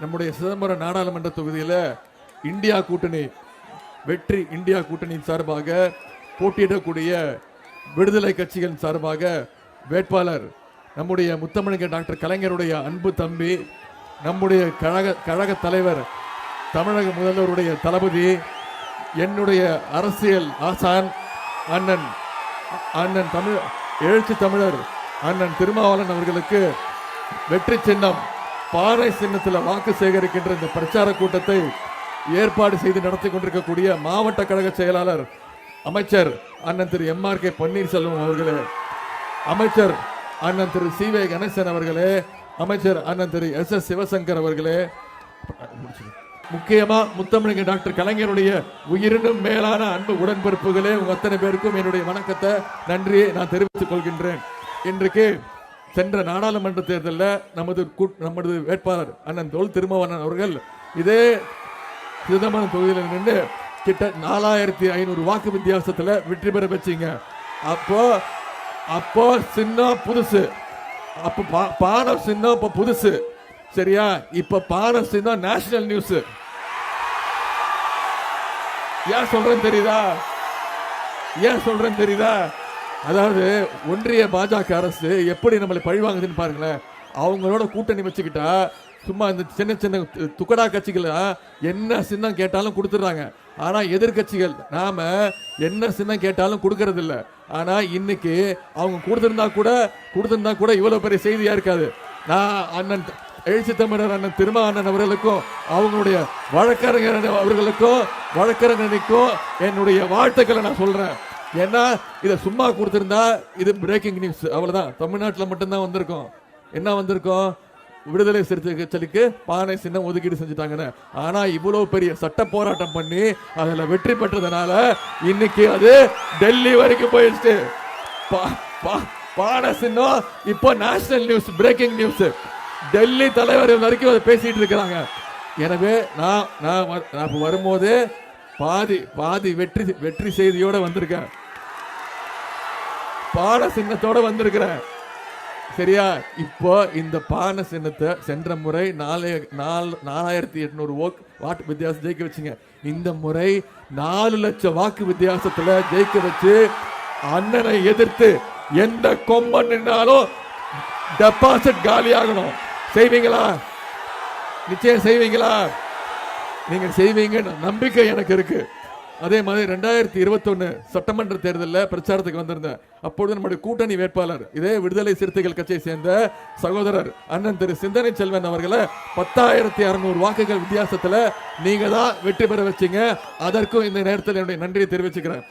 நம்முடைய சிதம்பரம் நாடாளுமன்ற தொகுதியில் இந்தியா கூட்டணி வெற்றி இந்தியா கூட்டணியின் சார்பாக போட்டியிடக்கூடிய விடுதலை கட்சிகளின் சார்பாக வேட்பாளர் நம்முடைய முத்தமிழக டாக்டர் கலைஞருடைய அன்பு தம்பி நம்முடைய கழக கழக தலைவர் தமிழக முதல்வருடைய தளபதி என்னுடைய அரசியல் ஆசான் அண்ணன் அண்ணன் தமிழ் எழுச்சி தமிழர் அண்ணன் திருமாவளன் அவர்களுக்கு வெற்றி சின்னம். பாறை சின்னத்தில் வாக்கு சேகரிக்கின்ற இந்த பிரச்சார கூட்டத்தை ஏற்பாடு செய்து நடத்தி கொண்டிருக்கக்கூடிய மாவட்ட கழக செயலாளர் அமைச்சர் அண்ணன் திரு எம் ஆர் கே பன்னீர்செல்வம் அவர்களே அமைச்சர் அண்ணன் திரு சி வே கணேசன் அவர்களே அமைச்சர் அண்ணன் திரு எஸ் எஸ் சிவசங்கர் அவர்களே முக்கியமா முத்தமிழக டாக்டர் கலைஞருடைய உயிரினும் மேலான அன்பு உடன்பிறப்புகளே உங்க அத்தனை பேருக்கும் என்னுடைய வணக்கத்தை நன்றியை நான் தெரிவித்துக் கொள்கின்றேன். இன்றைக்கு சென்ற நாடாளுமன்ற தேர்தலில் நமது நமது வேட்பாளர் அண்ணன் தொல் திருமாவண்ணன் அவர்கள் இதே சிதம்பரம் தொகுதியில் நின்று கிட்ட நாலாயிரத்தி ஐநூறு வாக்கு வித்தியாசத்தில் வெற்றி பெற வச்சீங்க. அப்போ அப்போ சின்னம் புதுசு. அப்போ பா- பானை சின்னம் இப்போ புதுசு. சரியா? இப்போ பானை சின்னம் நேஷனல் நியூஸ். ஏன் சொல்றேன்னு தெரியுதா? ஏன் சொல்றேன் தெரியுதா? அதாவது ஒன்றிய பாஜக அரசு எப்படி நம்மளை பழிவாங்குதுன்னு பாருங்களேன். அவங்களோட கூட்டணி வச்சுக்கிட்டா சும்மா இந்த சின்ன சின்ன துக்கடா கட்சிகள் என்ன சின்னம் கேட்டாலும் கொடுத்துட்றாங்க. ஆனால் எதிர்க்கட்சிகள் நாம் என்ன சின்னம் கேட்டாலும் கொடுக்கறதில்ல. ஆனால் இன்னைக்கு அவங்க கொடுத்துருந்தா கூட கொடுத்துருந்தா கூட இவ்வளோ பெரிய செய்தியாக இருக்காது. நான் அண்ணன் எழுச்சி தமிழர் அண்ணன் திருமா அண்ணன் அவர்களுக்கும் அவங்களுடைய வழக்கறிஞர் அவர்களுக்கும் வழக்கறிஞருக்கும் என்னுடைய வாழ்த்துக்களை நான் சொல்கிறேன் ஏன்னா இதை சும்மா கொடுத்துருந்தா இது பிரேக்கிங் நியூஸ் அவ்வளோதான் தமிழ்நாட்டில் மட்டும்தான் வந்திருக்கோம். என்ன வந்திருக்கோம்? விடுதலை சிறுத்தை கட்சிக்கு பானை சின்னம் ஒதுக்கீடு செஞ்சுட்டாங்கன்னு. ஆனால் இவ்வளோ பெரிய சட்ட போராட்டம் பண்ணி அதில் வெற்றி பெற்றதுனால இன்னைக்கு அது டெல்லி வரைக்கும் போயிடுச்சு. பா- பா- பானை சின்னம் இப்போ national news breaking news Delhi தலைவர் வரைக்கும் அதை பேசிட்டு இருக்கிறாங்க. எனவே நான் நான் வ- நான் வரும்போது பாதி பாதி வெற்றி வெற்றி செய்தியோட வந்திருக்கேன். பான சின்னத்தோட வந்திருக்கிறேன். சரியா? இப்போ இந்த பானை சின்னத்தை சென்ற முறை நாலு நாலு நாலாயிரத்தி எட்நூறு ஓக் வாக்கு வித்தியாசம் ஜெயிக்க வச்சுங்க. இந்த முறை நாலு லட்சம் வாக்கு வித்தியாசத்துல ஜெயிக்க வச்சு அண்ணனை எதிர்த்து எந்த கொம்பன் நின்னாலும் டெபாசிட் காலியாகணும் செய்வீங்களா? நிச்சயம் செய்வீங்களா? நீங்க செய்வீங்க நம்பிக்கை எனக்கு இருக்கு. அதே மாதிரி ரெண்டாயிரத்தி இருபத்தொன்னு சட்டமன்ற தேர்தலில் பிரச்சாரத்துக்கு வந்திருந்தேன். அப்பொழுது நம்முடைய கூட்டணி வேட்பாளர் இதே விடுதலை சிறுத்தைகள் கட்சியை சேர்ந்த சகோதரர் அண்ணன் திரு சிந்தனை செல்வன் அவர்களை பத்தாயிரத்தி அறுநூறு வாக்குகள் வித்தியாசத்துல நீங்க தான் வெற்றி பெற வச்சீங்க. அதற்கும் இந்த நேரத்தில் என்னுடைய நன்றியை தெரிவிச்சுக்கிறேன்.